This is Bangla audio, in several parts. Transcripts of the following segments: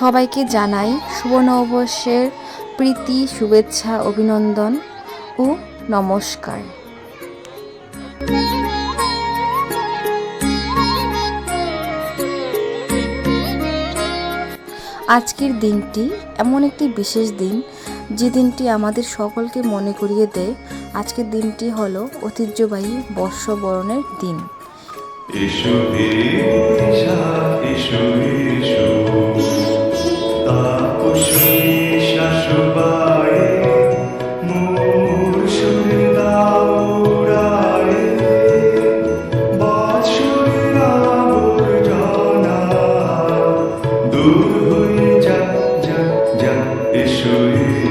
সবাইকে জানাই শুভ নববর্ষের প্রীতি, শুভেচ্ছা, অভিনন্দন ও নমস্কার। আজকের দিনটি এমন একটি বিশেষ দিন, যে দিনটি আমাদের সকলকে মনে করিয়ে দেয়। আজকের দিনটি হলো ঐতিহ্যবাহী বর্ষবরণের দিন। এসো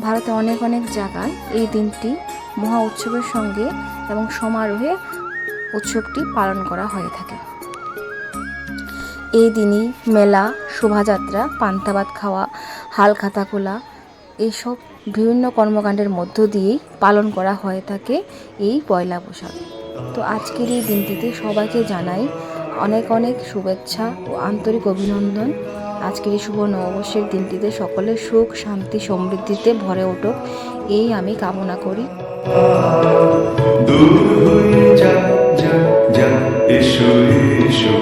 ভারতে অনেক অনেক জায়গায় এই দিনটি মহা উৎসবের সঙ্গে এবং সমারোহে উৎসবটি পালন করা হয়ে থাকে। এই দিনই মেলা, শোভাযাত্রা, পান্তাবাদ খাওয়া হালখাতা খোলা এইসব বিভিন্ন কর্মকাণ্ডের মধ্য দিয়েই পালন করা হয়ে থাকে এই পয়লা বৈশাখ। তো আজকের এই দিনটিতে সবাইকে জানাই অনেক অনেক শুভেচ্ছা ও আন্তরিক অভিনন্দন। আজকের এই শুভ নববর্ষের দিনটিতে সকলের সুখ, শান্তি, সমৃদ্ধিতে ভরে উঠুক। এই আমি কামনা করি। যা, এসো এসো।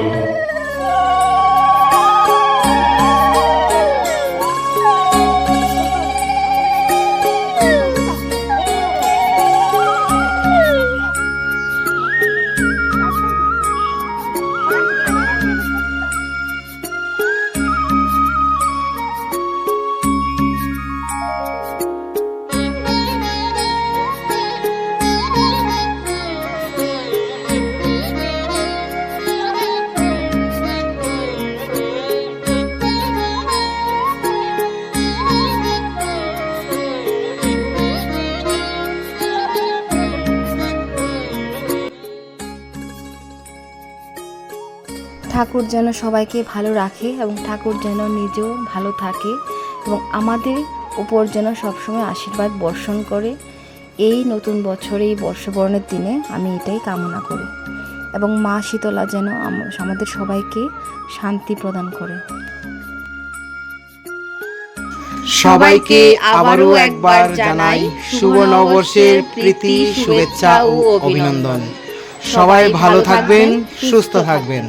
ঠাকুর যেন সবাইকে ভালো রাখে এবং ঠাকুর যেন নিজেও ভালো থাকে এবং আমাদের উপর যেন সবসময় আশীর্বাদ বর্ষণ করে। এই নতুন বছরে, এই বর্ষবরণের দিনে আমি এটাই কামনা করি এবং মা শীতলা যেন আমাদের সবাইকে শান্তি প্রদান করে। সবাইকে আবারও একবার জানাই শুভ নববর্ষের প্রীতি, শুভেচ্ছা ও অভিনন্দন। সবাই ভালো থাকবেন, সুস্থ থাকবেন।